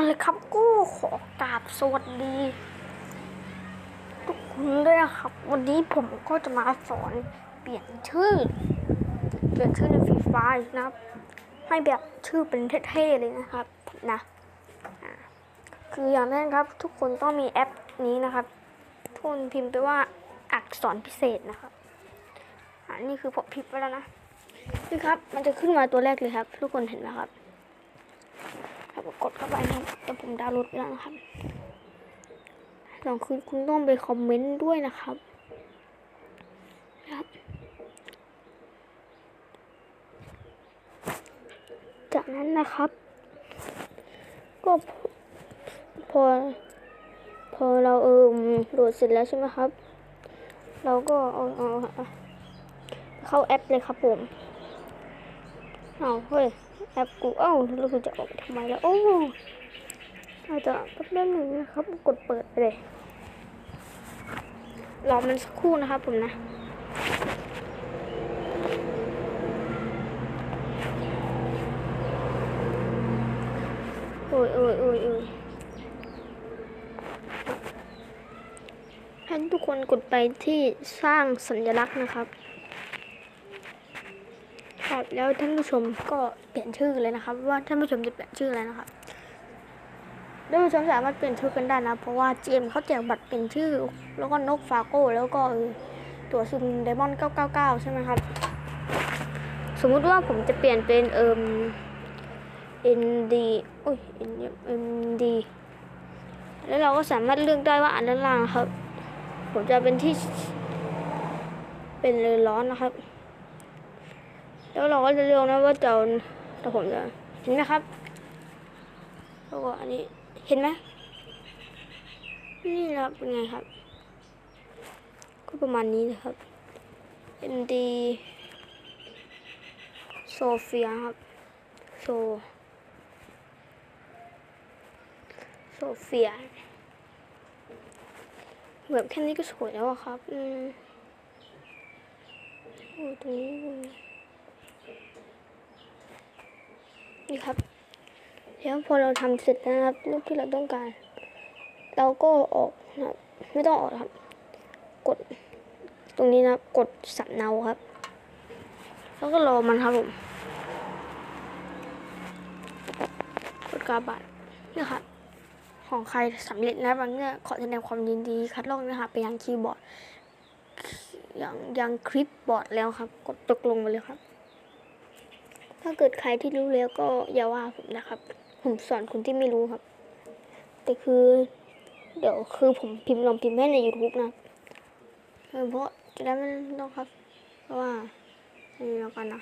เอาเลยครับก็ขอกราบสวัสดี ทุกคนด้วยนะครับ วันนี้ผมก็จะมาสอนเปลี่ยนชื่อ เปลี่ยนชื่อในฟรีไฟนะครับ ให้แบบชื่อเป็นเท่ๆเลยนะครับนะอ่าคืออย่างแรกครับ ทุกคนต้องมีแอปนี้นะครับ ทุกคนพิมพ์ไปว่าอักษรพิเศษนะครับอันนี้คือผมพิมพ์ไปแล้วนะนี่ครับ มันจะขึ้นมาตัวแรกเลยครับ ทุกคนเห็นไหมครับ ครับกดเข้าไปนะครับแต่ผมดาวน์โหลดไปแล้วนะครับสองคือคุณต้องไปคอมเมนต์ด้วยนะครับนะครับ จากนั้นนะครับ ก็พอ พอเราเออโหลดเสร็จแล้วใช่ไหมครับ เราก็เอาเอาเอาเข้าแอปเลยครับผม เอาเฮ้ย แอปกูเอ้าเราจะออกทำไมแล้วโอ้อาจจะแป๊บนึงนะครับ กดเปิดไปเลยรอมันสักครู่นะครับผมนะโอ้ยโอ้ยโอ้ยโอ้ยให้ทุกคนกดไปที่สร้างสัญลักษณ์นะครับ ครับแล้วท่านผู้ชมก็เปลี่ยนชื่อเลยนะครับ ว่าท่านผู้ชมจะเปลี่ยนชื่ออะไรนะครับท่านผู้ชมสามารถเปลี่ยนชื่อกันได้นะ เพราะว่าเจมเขาแจกบัตรเปลี่ยนชื่อ แล้วก็นกฟาโก้แล้วก็ตัวซึมไดมอนด์999 ใช่ไหมครับ สมมุติว่าผมจะเปลี่ยนเป็นเอิม ND โอ้ย ND แล้วเราก็สามารถเลือกได้ว่าอันด้านล่างครับ ผมจะเป็นที่เป็นเรือร้อนนะครับ แล้วเราก็จะเลือกนะว่าจะแต่ผมจะเห็นไหมครับ แล้วก็อันนี้เห็นไหมนี่นะครับเป็นไงครับ ก็ประมาณนี้นะครับ ND โซเฟียครับ โซ โซเฟียแบบแค่นี้ก็สวยแล้วอะครับ อืมโอ้ตรงนี้ตรง นี่ครับแล้วพอเราทำเสร็จแล้วนะครับรูปที่เราต้องการ เราก็ออกนะครับ ไม่ต้องออกครับ กดตรงนี้นะกดสับเนาครับ แล้วก็รอมันครับผมกดกาบัตรนี่ครับของใครสำเร็จนะบางเนี่ยขอแสดงความยินดีคัดลอกนะคะไปยังคีย์บอร์ดยังยังคลิปบอร์ดแล้วครับ กดตกลงไปเลยครับ ถ้าเกิดใครที่รู้แล้วก็อย่าว่าผมนะครับ ผมสอนคนที่ไม่รู้ครับ แต่คือ เดี๋ยวคือผมพิมพ์ลองพิมพ์ให้ใน YouTube นะเพราะจะได้ไม่ต้องครับ เพราะว่าอันนี้แล้วกันนะ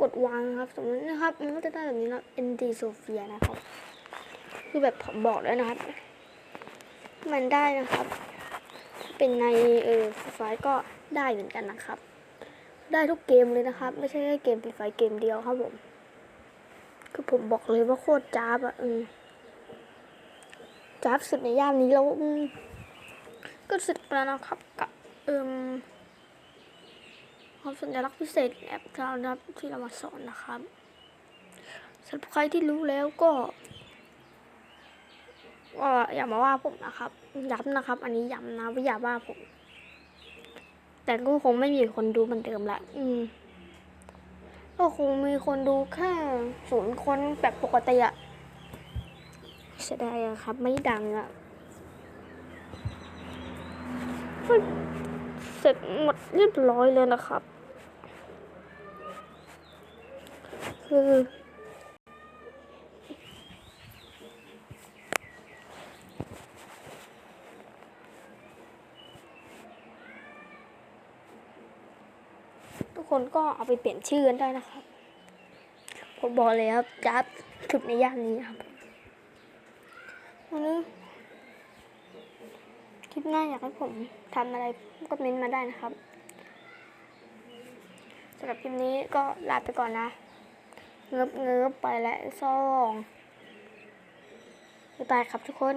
กดวางครับ สมมตินะครับมันก็จะได้แบบนี้นะ ND Sophia นะครับ คือแบบผมบอกแล้วนะครับ มันได้นะครับ เป็นในเออไฟล์ก็ได้เหมือนกันนะครับ ได้ทุกเกมเลยนะครับ ไม่ใช่แค่เกมฟรีไฟเกมเดียวครับผม คือผมบอกเลยว่าโคตรจ้าบอะอืมจ้าบสุดในย่านนี้แล้วก็สร็จไปแล้วนะครับกับเอิมความสัญลักษณ์พิเศษแอปเรานะครับที่เรามาสอนนะครับสำหรับใครที่รู้แล้วก็ก็อย่ามาว่าผมนะครับย้ำนะครับ อันนี้ย้ำนะว่าอย่าว่าผม แต่ก็คงไม่มีคนดูเหมือนเดิมละ อืม ก็คงมีคนดูแค่ศูนย์คนแบบปกติอะเสียดายอะครับ ไม่ดังอะเสร็จหมดเรียบร้อยเลยนะครับ คือ ทุกคนก็เอาไปเปลี่ยนชื่อกันได้นะครับผมบอกเลยครับจับสุดในย่านนี้ครับวันนี้คลิปหน้าอยากให้ผมทำอะไรก็เม้นต์มาได้นะครับสำหรับคลิปนี้ก็ลาไปก่อนนะเงิบเงิบไปแล้วซองบ๊ายบายครับทุกคน